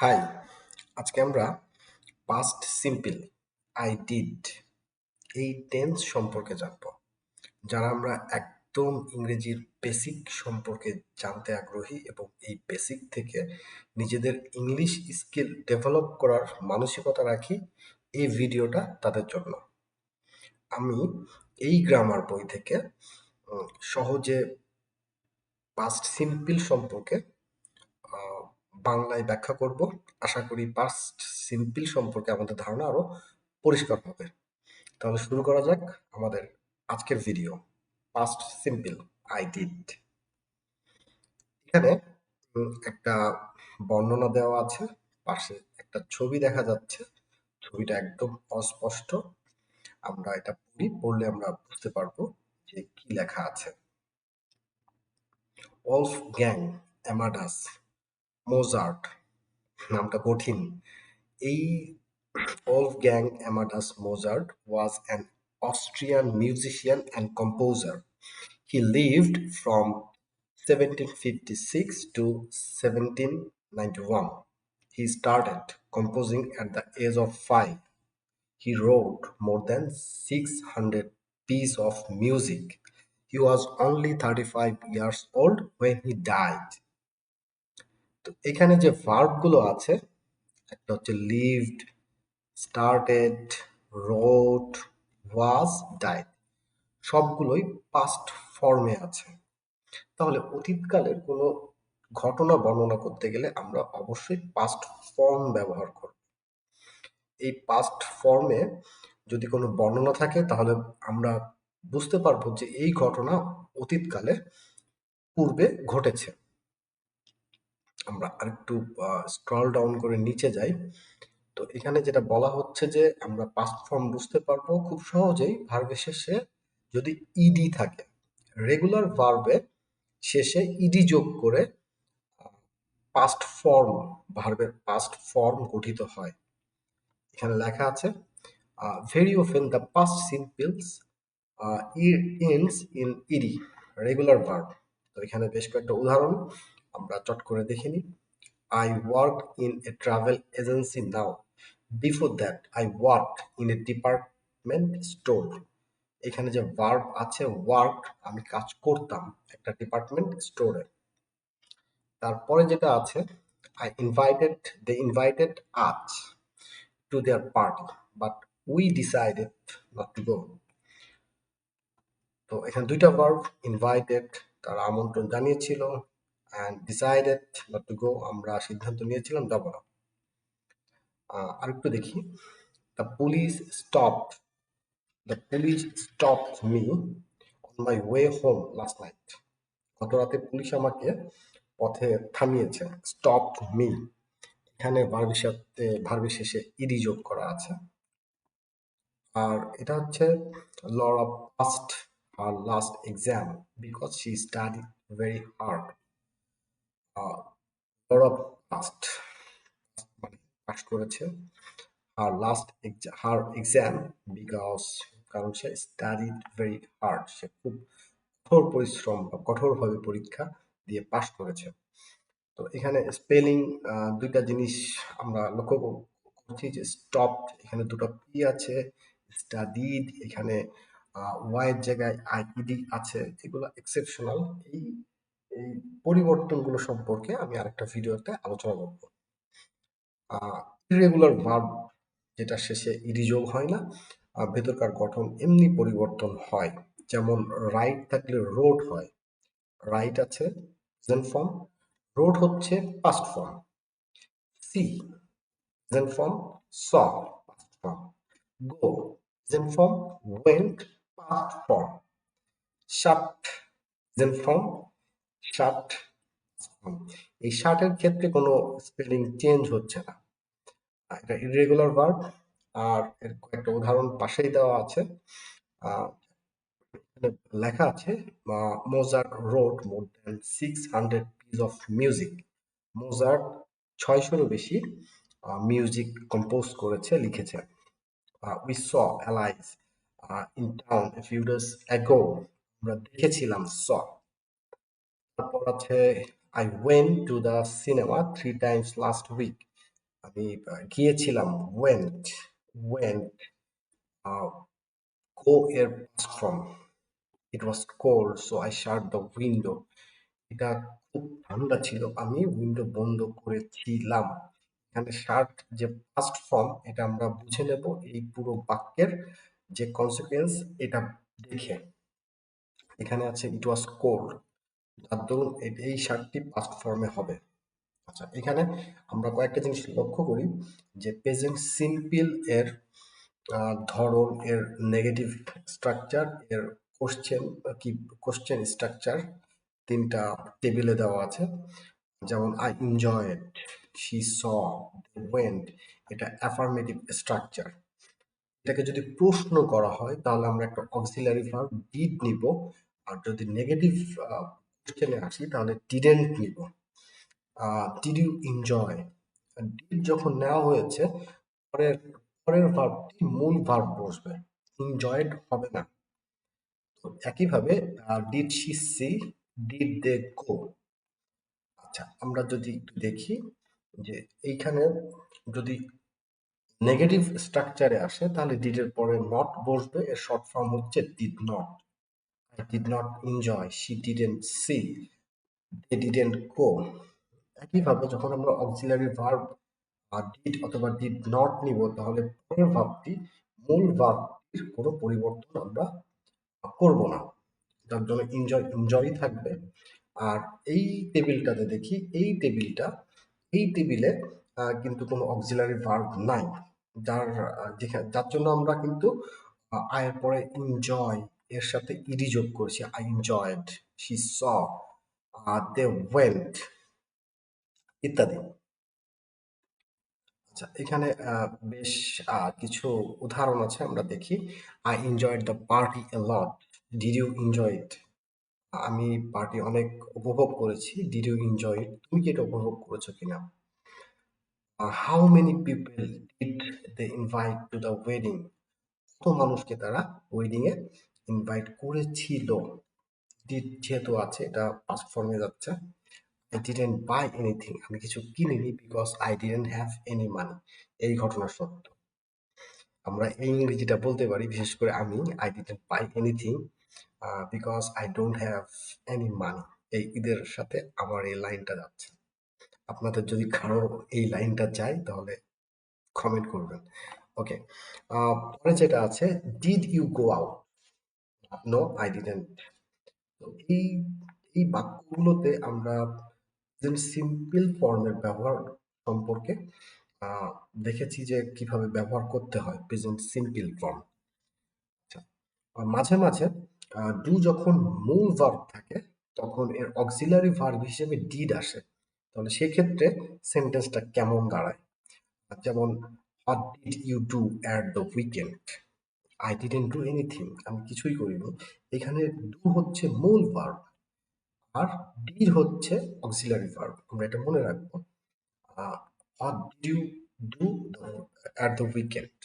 High, আজকে আমরা past simple I did এই টেন্স সম্পর্কে জানব। যারা আমরা একদম ইংরেজির বেসিক সম্পর্কে জানতে আগ্রহী এবং এই বেসিক থেকে নিজেদের ইংলিশ স্কিল ডেভেলপ করার মানসিকতা রাখি, এই ভিডিওটা তাদের জন্য। আমি এই গ্রামার বই থেকে সহজে পাস্ট সিম্পল সম্পর্কে বাংলায় ব্যাখ্যা করব। আশা করি পাস্ট সিম্পল সম্পর্কে আমাদের ধারণা আরও পরিষ্কার হবে। তাহলে শুরু করা যাক আমাদের আজকের video past simple I did এখানে একটা বর্ণনা দেওয়া আছে, পাশে একটা ছবি দেখা যাচ্ছে। ছবিটা একদম অস্পষ্ট। আমরা এটা পড়ি, পড়লে আমরা বুঝতে পারব যে কি লেখা আছে। অলফ গ্যাং অ্যামাডাস মোজার্ট নামটা কঠিন এই Wolfgang Amadeus Mozart was an Austrian musician and composer. He lived from 1756 to 1791. He started composing at the age of five. He wrote more than 600 pieces of music. He was only 35 years old when he died. তো এখানে যে ভার্বগুলো আছে, একটা হচ্ছে lived started rode was died সবগুলোই past ফর্মে আছে। তাহলে অতীতকালের কোনো ঘটনা বর্ণনা করতে গেলে আমরা অবশ্যই পাস্ট ফর্ম ব্যবহার করব। এই পাস্ট ফর্মে যদি কোনো বর্ণনা থাকে, তাহলে আমরা বুঝতে পারব যে এই ঘটনা অতীতকালে পূর্বে ঘটেছে। আমরা আরেকটু স্ক্রল ডাউন করে নিচে যাই। তো এখানে যেটা বলা হচ্ছে যে, আমরা পাস্ট ফর্ম বুঝতে পারব খুব সহজেই ভার্বের শেষে যদি ইডি থাকে রেগুলার ভার্বে শেষে ইডি যোগ করে পাস্ট ফর্ম ভার্বের পাস্ট ফর্ম গঠিত হয়। এখানে লেখা আছে very often the past simples ends in ED regular verb তো এখানে বেশ কয়েকটা উদাহরণ। আমরা চট করে দেখে নিই। I work in a travel agency now before that I work in a department store এখানে যে ভার্ব আছে ওয়ার্ক আমি কাজ করতাম একটা ডিপার্টমেন্ট স্টোরে তারপরে যেটা আছে I invited they invited us to their party but we decided not to go তো এখানে দুইটা ভার্ব ইনভাইটেড তারা আমন্ত্রণ জানিয়েছিল। And decided not to go আমরা সিদ্ধান্ত নিয়েছিলাম, যাব না। আরেকটু দেখি। The police stop the police stop me on my way home last night গত রাতে পুলিশ আমাকে পথে থামিয়েছে স্টপ মি এখানে ভার্বের সাথে ভার্বের শেষে ইডি যোগ করা আছে। আর এটা হচ্ছে Laura passed R last exam because she study very hard Laura passed pass করেছে। আর লাস্ট হার এক্সাম বিকজ কারণ সে স্টাডিড ভেরি হার্ড সে খুব কঠোর পরিশ্রম বা কঠোরভাবে পরীক্ষা দিয়ে পাশ করেছে। তো এখানে স্পেলিং দুইটা জিনিস আমরা লক্ষ্য করছি যে স্টপ এখানে দুটো পি আছে স্টাডিড এখানে ওয়াইয়ের জায়গায় আইইডি আছে, এগুলো এক্সেপশনাল এই এই পরিবর্তনগুলো সম্পর্কে আমি আরেকটা ভিডিওতে আলোচনা করব। ইরেগুলার ভার্ব যেটা শেষে ইডি যোগ হয় না ভেতরকার গঠন এমনি পরিবর্তন হয়। যেমন রাইট থাকলে রোড হয়। রাইট আছে প্রেজেন্ট ফর্ম রোড হচ্ছে past form see present form saw past form go present form went past form shut present form shut এই শার্টের ক্ষেত্রে কোনো স্পেলিং চেঞ্জ হচ্ছে না। এটা ইরেগুলার ভার্ব আর এর কয়েকটা উদাহরণ পাশেই দেওয়া আছে। লেখা আছে Mozart wrote more than six hundred piece of music Mozart ছয়শোরও বেশি মিউজিক কম্পোজ করেছে, লিখেছে। We saw Alice in town a few days ago আমরা দেখেছিলাম স তারপর আছে I went to the cinema three times last week আমি গিয়েছিলাম went went go এর past form it was cold so I shut the window এটা খুব ঠান্ডা ছিল। আমি উইন্ডো বন্ধ করেছিলাম। এখানে শার্ট যে ফার্স্ট ফর্ম এটা আমরা বুঝে নেব এই পুরো বাক্যের যে কনসিকুয়েন্স এটা দেখে। এখানে আছে ইট ওয়াজ কোল্ড যার দরুন এ- এই শার্টটি পাস্ট ফর্মে হবে। আচ্ছা এখানে আমরা কয়েকটা জিনিস লক্ষ্য করি যে প্রেজেন্ট সিম্পল এর ধরন, এর নেগেটিভ স্ট্রাকচার এর কোশ্চেন কি কোশ্চেন স্ট্রাকচার তিনটা টেবিলে দেওয়া আছে। যেমন I enjoyed she saw went এটা অ্যাফার্মেটিভ স্ট্রাকচার এটাকে যদি প্রশ্ন করা হয়, তাহলে আমরা একটা অক্সিলারি ভার্ব ডিড নিব। আর যদি নেগেটিভ কোশ্চেনে আসি, তাহলে ডিডেন্ট নিব। ডিড ইউ এনজয় ডিড যখন নেওয়া হয়েছে, পরের পরের ভার্বটি মূল ভার্ব বসবে। এনজয়েড হবে না। তো একইভাবে did she see did they go আচ্ছা আমরা যদি একটু দেখি যে এইখানে যদি নেগেটিভ স্ট্রাকচারে আসে, তাহলে ডিডের পরে নট বসবে, এর শর্ট ফর্ম হচ্ছে did not did not enjoy she didn't see they didn't go একইভাবে যখন আমরা অক্সিলারি ভার্ব ডিড অথবা ডিড নট নিব, তাহলে পরের ভার্বটি মূল ভার্বটির কোনো পরিবর্তন আমরা করব না। যার জন্য এনজয় এনজয় থাকবে। আর এই টেবিলটাতে দেখি, এই টেবিলটা এই টেবিলে কিন্তু কোনো অক্সিলারি ভার্ব নাই। যার যেখানে, যার জন্য আমরা কিন্তু আয়ের পরে এনজয় এর সাথে ইডি যোগ করেছি I enjoyed she saw they went ইত্যাদি। আচ্ছা এখানে আহ, বেশ আহ, কিছু উদাহরণ আছে আমরা দেখি। I enjoyed the party a lot did you enjoy it আমি পার্টি অনেক উপভোগ করেছি ডিড ইউ এনজয় ইট তুমি কি এটা উপভোগ করেছ কিনা? How many people did they invite to the wedding কত মানুষকে তারা ওয়েডিং এ ইনভাইট করেছিল ডিড যেহেতু আছে, এটা পাস্ট ফর্মে যাচ্ছে আই ডিডেন্ট বাই এনিথিং আমি কিছু কিনিনি because I didn't have any money এই ঘটনা সত্য। আমরা এই ইংরেজিটা বলতে পারি, বিশেষ করে আমি I didn't buy anything because I don't have any money এই ঈদের সাথে আমার এই লাইনটা যাচ্ছে। আপনাদের যদি কারও এই লাইনটা চাই, তাহলে কমেন্ট করবেন। ওকে পরে যেটা আছে did you go out no I didn't তো এই এই বাক্যগুলোতে আমরা সিম্পল ফর্মের ব্যবহার সম্পর্কে দেখেছি যে কীভাবে ব্যবহার করতে হয় প্রেজেন্ট সিম্পল ফর্ম মাঝে মাঝে ডু যখন মূল ভার্ব থাকে, তখন এর অক্সিলারি ভার্ব হিসেবে ডিড আসে। তাহলে সেক্ষেত্রে সেন্টেন্সটা কেমন দাঁড়ায়? যেমন what did you do at the weekend I didn't do anything আমি কিছুই করিনি। এখানে ডু হচ্ছে মূল ভার্ব আর ডিড হচ্ছে অক্সিলারি ভার্ব আমরা এটা মনে রাখব। অ্যাট দ্য উইকেন্ড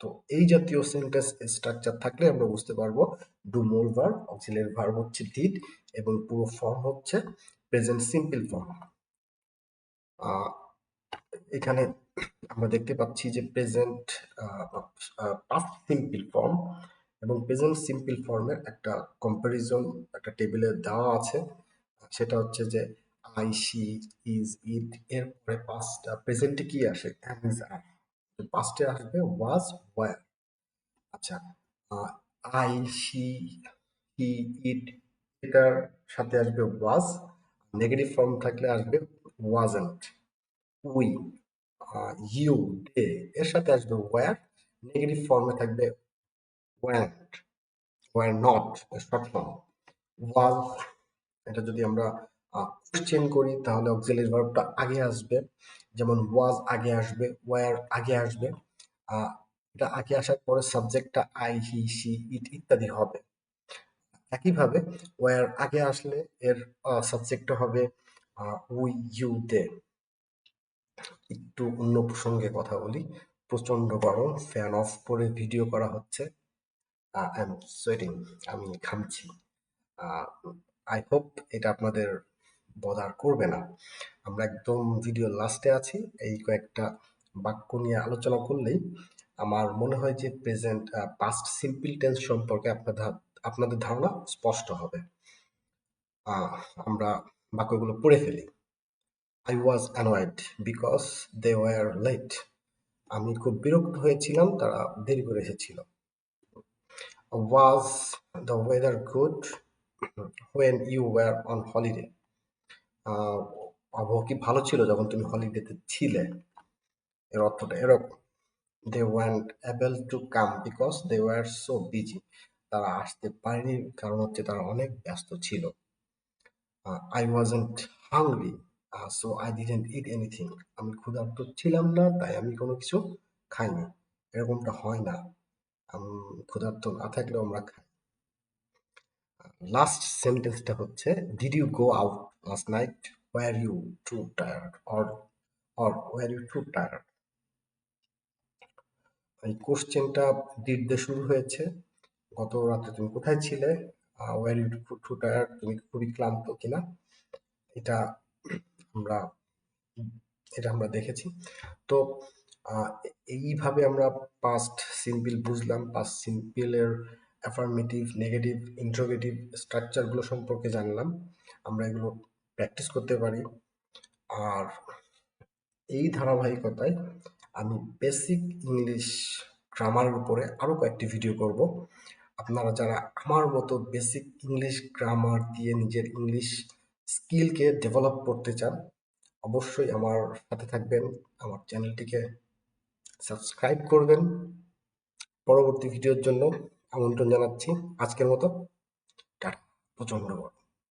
তো এই জাতীয় সেন্টেন্স স্ট্রাকচার থাকলে আমরা বুঝতে পারব ডু মূল ভার্ব অক্সিলারি ভার্ব হচ্ছে ডিড এবং পুরো ফর্ম হচ্ছে প্রেজেন্ট সিম্পল ফর্ম এখানে আমরা দেখতে পাচ্ছি যে প্রেজেন্ট পাস্ট সিম্পল ফর্ম এবং প্রেজেন্ট সিম্পল ফর্মের একটা কম্পারিজন একটা টেবিলে দেওয়া আছে। সেটা হচ্ছে যে আই সি ইজ ইট এর পরে পাস্ট প্রেজেন্টে কি আসে? অ্যামিজ আর পাস্টে আসবে ওয়াজ ওয়ার আচ্ছা আই সি হি ইট এটার সাথে আসবে ওয়াজ নেগেটিভ ফর্ম থাকলে আসবে ওয়াজেন্ট উই ইউ দে এর সাথে আসবে ওয়ার নেগেটিভ ফর্মে থাকবে weren't were not short form was এটা যদি আমরা কোশ্চেন করি, তাহলে অক্সিলারি ভার্বটা আগে আসবে। যেমন ওয়াজ আগে আসবে ওয়ার আগে আসবে। এটা আগে আসার পরে সাবজেক্টটা আই হি সি ইট ইত্যাদি হবে। একইভাবে ওয়ার আগে আসলে এর সাবজেক্টটা হবে উই ইউ দে একটু অন্য প্রসঙ্গে কথা বলি। প্রচণ্ড গরম ফ্যান অফ করে ভিডিও করা হচ্ছে। আই এম আমি ঘামছি। আই হোপ এটা আপনাদের বদার করবে না। আমরা একদম ভিডিও লাস্টে আছি। এই কয়েকটা বাক্য নিয়ে আলোচনা করলেই আমার মনে হয় যে প্রেজেন্ট পাস্ট সিম্পল টেন্স সম্পর্কে আপনাদের আপনাদের ধারণা স্পষ্ট হবে। আমরা বাক্যগুলো পড়ে ফেলি। I was annoyed because they were late আমি খুব বিরক্ত হয়েছিলাম, তারা দেরি করে এসেছিল। Was the weather good when you were on holiday আবহাওয়া কি ভালো ছিল যখন তুমি হলিডেতে ছিলে? এর অর্থটা এরকম। They weren't able to come because they were so busy তারা আসতে পারেনি, কারণ হচ্ছে তারা অনেক ব্যস্ত ছিল। I wasn't hungry so I didn't eat anything আমি ক্ষুধার্ত ছিলাম না, তাই আমি কোনো কিছু খাইনি। এরকমটা হয় না। ক্ষুধার্ত না থাকলেও আমরা খাই। লাস্ট সেন্টেন্সটা হচ্ছে did you go out last night were you too tired or or were you too tired এই কোশ্চেনটা ডিড দিয়ে শুরু হয়েছে। গত রাতে তুমি কোথায় ছিলে? ওয়ার ইউ টু টায়ার্ড তুমি খুবই ক্লান্ত কিনা? এটা আমরা, এটা আমরা দেখেছি। তো এইভাবে আমরা পাস্ট সিম্পল বুঝলাম। পাস্ট সিম্পলের অ্যাফার্মেটিভ নেগেটিভ ইন্ট্রোগেটিভ স্ট্রাকচারগুলো সম্পর্কে জানলাম। আমরা এগুলো প্র্যাকটিস করতে পারি। আর এই ধারাবাহিকতায় আমি বেসিক ইংলিশ গ্রামারের উপরে আরও কয়েকটি ভিডিও করব। আপনারা যারা আমার মতো বেসিক ইংলিশ গ্রামার দিয়ে নিজের ইংলিশ স্কিলকে ডেভেলপ করতে চান, অবশ্যই আমার সাথে থাকবেন, আমার চ্যানেলটিকে সাবস্ক্রাইব করবেন। পরবর্তী ভিডিওর জন্য আমন্ত্রণ জানাচ্ছি। আজকের মতো, টাটা প্রচণ্ড